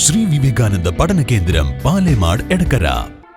ശ്രീ വിവേകാനന്ദ പഠന കേന്ദ്രം പാലേമാട് എടക്കര.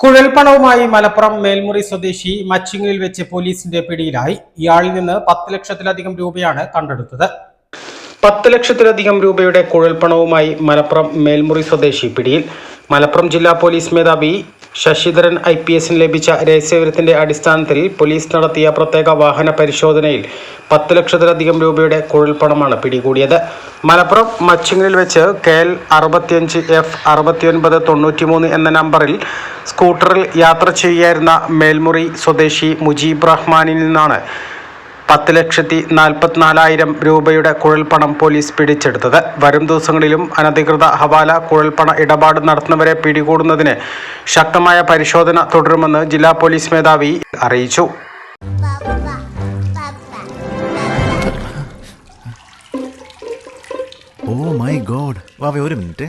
കുഴൽപ്പണവുമായി മലപ്പുറം മേൽമുറി സ്വദേശി മച്ചിങ്ങിൽ വെച്ച് പോലീസിന്റെ പിടിയിലായി. ഇയാളിൽ നിന്ന് പത്ത് ലക്ഷത്തിലധികം രൂപയാണ് കണ്ടെടുത്തത്. പത്ത് ലക്ഷത്തിലധികം രൂപയുടെ കുഴൽപ്പണവുമായി മലപ്പുറം മേൽമുറി സ്വദേശി പിടിയിൽ. മലപ്പുറം ജില്ലാ പോലീസ് മേധാവി ശശിധരൻ ഐ പി എസിന് ലഭിച്ച രഹസ്യവിവരത്തിന്റെ അടിസ്ഥാനത്തിൽ പോലീസ് നടത്തിയ പ്രത്യേക വാഹന പരിശോധനയിൽ പത്ത് ലക്ഷത്തിലധികം രൂപയുടെ കുഴൽപ്പണമാണ് പിടികൂടിയത്. മലപ്പുറം മച്ചിങ്ങലിൽ വെച്ച് കെ എൽ അറുപത്തിയഞ്ച് എഫ് അറുപത്തിയൊൻപത് തൊണ്ണൂറ്റിമൂന്ന് എന്ന നമ്പറിൽ സ്കൂട്ടറിൽ യാത്ര ചെയ്യായിരുന്ന മേൽമുറി സ്വദേശി മുജീബ് റഹ്മാനിൽ നിന്നാണ് പത്ത് ലക്ഷത്തി നാൽപ്പത്തിനാലായിരം രൂപയുടെ കുഴൽപ്പണം പോലീസ് പിടിച്ചെടുത്തത്. വരും ദിവസങ്ങളിലും അനധികൃത ഹവാല കുഴൽപ്പണ ഇടപാട് നടത്തുന്നവരെ പിടികൂടുന്നതിന് ശക്തമായ പരിശോധന തുടരുമെന്ന് ജില്ലാ പോലീസ് മേധാവി അറിയിച്ചു. ഓ മൈ ഗോഡ് ഒരു minute.